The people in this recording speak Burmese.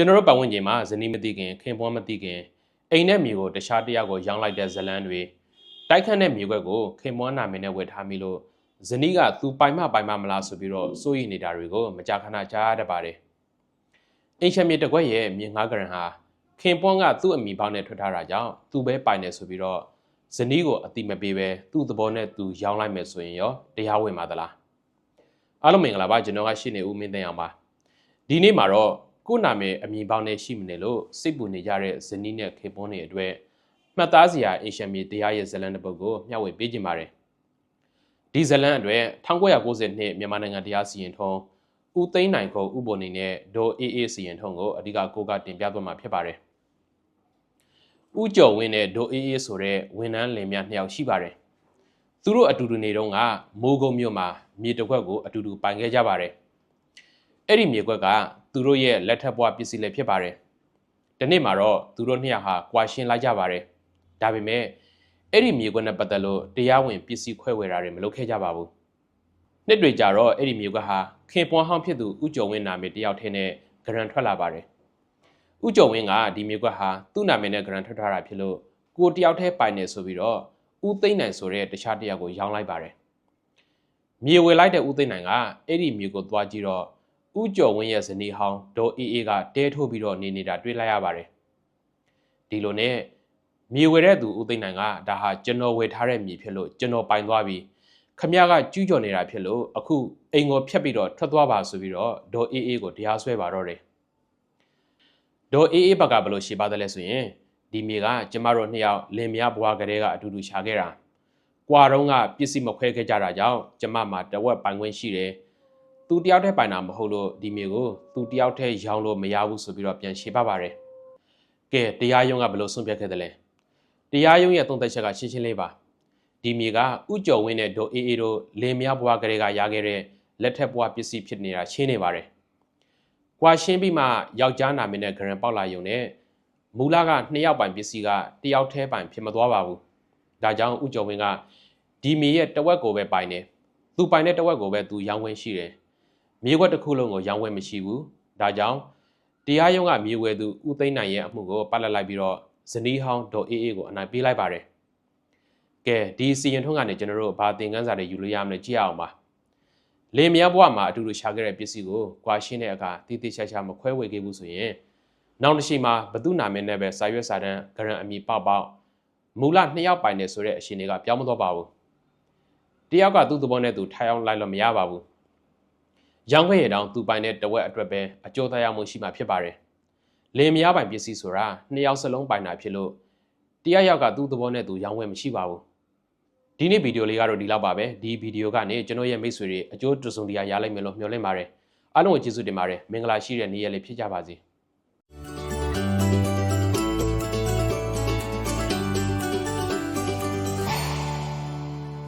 ကျွန်တော်တို့ပတ်ဝန်းကျင်မှာဇနီးမသိခင်ခင်ပွန်းမသိခင်အိမ်နဲ့မြေကိုတခြားတစ်ယောက်ကိုရောင်းလိုက်တဲ့ဇလန်းတွေတိုက်ခတ်တဲ့မြေခွက်ကိုခင်ပွန်းနာမည်နဲ့ဝယ်ထားမိလို့ဇနီးကသူပိုင်မပိုင်မမလားဆိုပြီးတော့စိုးရိမ်နေတာတွေကိုမကြာခဏကြားရတတ်ပါတယ်အင်ရှမြေတစ်ခွက်ရဲ့မြေငါးကရန်ဟာခင်ပွန်းကသူ့အမိပေါင်းနဲ့ထွက်ထားတာကြောင့်သူပဲပိုင်နေဆိုပြီးတော့ဇနီးကိုအတိမပေးပဲသူ့သဘောနဲ့သူရောင်းလိုက်မယ်ဆိုရင်ရောတရားဝင်ပါသလားအားလုံးမင်္ဂလာပါကျွန်တော်ကရှင်းနေဦးမင်းသိန်းအောင်ပါဒီနေ့မှာတော့ ကို့နာမည်အမည်ပေါင်းနဲ့ရှိမနေလို့စိတ်ပူနေကြတဲ့ဇနီးနဲ့ခေပွန်းတွေအတွက်မှတ်သားစရာအင်ရှန်မြေတရားရဲ့ဇလန်တစ်ပုဒ်ကိုမျှဝေပေးခြင်းပါတယ်ဒီဇလန်အတွက်1990နှစ်မြန်မာနိုင်ငံတရားစီရင်ထုံးဦးသိန်းနိုင်ကိုဥပုံနေနဲ့ဒေါ်အေးအေးစီရင်ထုံးကိုအဓိကကိုကတင်ပြသွားမှာဖြစ်ပါတယ်ဥကျော်ဝင်းနဲ့ဒေါ်အေးအေးဆိုတဲ့ဝန်ထမ်းလင်မြနှစ်ယောက်ရှိပါတယ်။သူတို့အတူတူနေတော့ကမိုးကုံမြို့မှာမြေတစ်ခွက်ကိုအတူတူပိုင်ခဲ့ကြပါတယ်။ အဲ့ဒီမြေခွက်ကသူတို့ရဲ့လက်ထပ်ဘွားပစ္စည်းလည်းဖြစ်ပါတယ်။ဒီနေ့မှာတော့သူတို့နှစ်ယောက်ဟာကွာရှင်းလိုက်ကြပါတယ်။ဒါပေမဲ့အဲ့ဒီမြေခွက်နဲ့ပတ်သက်လို့တရားဝင်ပစ္စည်းခွဲဝေတာတွေမလုပ်ခဲ့ကြပါဘူး။နှစ်တွေကြာတော့အဲ့ဒီမြေခွက်ဟာခင်ပွန်ဟောင်းဖြစ်သူဥကျော်ဝင်းနာမည်တယောက်ထင်းနဲ့ဂရန်ထွက်လာပါတယ်။ဥကျော်ဝင်းကဒီမြေကွက်ဟာသူ့နာမည်နဲ့ grant ထွက်ထားတာဖြစ်လို့ကိုတယောက်တည်းပိုင်နေဆိုပြီးတော့ဥသိမ့်နိုင်ဆိုတဲ့တခြားတယောက်ကိုရောင်းလိုက်ပါတယ်မြေဝယ်လိုက်တဲ့ဥသိမ့်နိုင်ကအဲ့ဒီမြေကိုသွားကြည့်တော့ ဥကျော်ဝင်းရဲ့ဇနီးဟောင်းဒေါ်အေးအေးကတဲထိုးပြီးတော့နေနေတာတွေ့လိုက်ရပါတယ်ဒီလိုနဲ့မြေဝယ်တဲ့သူဥသိမ့်နိုင်ကဒါဟာကျွန်တော်ဝယ်ထားတဲ့မြေဖြစ်လို့ကျွန်တော်ပိုင်သွားပြီးခမရကကျူးကျော်နေတာဖြစ်လို့အခုအိမ်ကိုဖျက်ပြီးတော့ထွက်သွားပါဆိုပြီးတော့ဒေါ်အေးအေးကိုတရားစွဲပါတော့တယ်ဒေါ်အေးအေးဘက်ကဘယ်လိုရှိပါတယ်လဲဆိုရင်ဒီမြေကကျမတို့နှစ်ယောက်လင်မယားဘွားကလေးကအတူတူရှာခဲ့တာကွာတော့ကပစ္စည်းမခွဲခဲ့ကြတာကြောင့်ကျမမှာတဝက်ပိုင်ခွင့်ရှိတယ် သူတယောက်တည်းပိုင်တာမဟုတ်လို့ဒီမြေကိုသူတယောက်တည်းရောင်းလို့မရဘူးဆိုပြီးတော့ပြန်ရှင်းပပါတယ်ကဲတရားရုံးကဘယ်လိုဆုံးဖြတ်ခဲ့တယ်လဲတရားရုံးရဲ့သုံးသက်ချက်ကရှင်းရှင်းလေးပါဒီမြေကဥကျော်ဝင်းနဲ့ဒေါ်အေးအေးတို့လင်မယားဘွားကလေးကရခဲ့တဲ့လက်ထက်ဘွားပစ္စည်းဖြစ်နေတာရှင်းနေပါတယ်ကွာရှင်းပြီးမှယောက်ျားနာမည်နဲ့ဂရန်ပေါက်လာယုံနဲ့မူလကနှစ်ယောက်ပိုင်ပစ္စည်းကတယောက်တည်းပိုင်ဖြစ်မသွားပါဘူး။ဒါကြောင့်ဥကျော်ဝင်းကဒီမြေရဲ့တဝက်ကိုပဲပိုင်တယ်။သူပိုင်တဲ့တဝက်ကိုပဲသူရောင်းဝယ်ရှိတယ်။ မြေခွက်တစ်ခုလုံးကိုရောင်းဝယ်မရှိဘူး။ဒါကြောင့်တရားရုံးကမြေဝယ်သူဥသိမ့်နိုင်ရဲ့အမှုကိုပတ်လက်လိုက်ပြီးတော့ဇနီးဟောင်းဒေါ်အေးအေးကိုအနိုင်ပေးလိုက်ပါတယ်။ကဲဒီစီရင်ထုံးကနေကျွန်တော်တို့ဘာသင်ခန်းစာတွေယူလို့ရမလဲကြည့်အောင်ပါ။လေမြဘွားမှာအတူတူရှာခဲ့တဲ့ပစ္စည်းကိုကွာရှင်းတဲ့အခါတိတိကျကျမခွဲဝေခဲ့ဘူးဆိုရင်နောက်တစ်ချိန်မှာဘသူနာမည်နဲ့ပဲစာရွက်စာတမ်းဂရန်အမီပေါက်ပေါက်မူလနှစ်ယောက်ပိုင်နေဆိုတဲ့အရှင်တွေကပြောင်းမသွားပါဘူးတယောက်ကသူ့သဘောနဲ့သူထိုင်အောင်လိုက်လို့မရပါဘူး ရောင်းခဲ့ရတောင်သူပိုင်တဲ့တဝက်အတွက်ပဲအကျိုးသက်ရောက်မှုရှိမှာဖြစ်ပါတယ်လေမရပိုင်ပစ္စည်းဆိုတာနှစ်ယောက်စလုံးပိုင်တာဖြစ်လို့တယောက်ယောက်ကသူ့သဘောနဲ့သူရောင်းဝယ်မရှိပါဘူးဒီနေ့ဗီဒီယိုလေးကတော့ဒီလောက်ပါပဲဒီဗီဒီယိုကနေကျွန်တော်ရဲ့မိတ်ဆွေတွေအကျိုးတစုံတရာရလိုက်မယ်လို့မျှော်လင့်ပါတယ်အားလုံးကိုကျေးဇူးတင်ပါတယ်မင်္ဂလာရှိတဲ့နေ့ရက်လေးဖြစ်ကြပါစေ။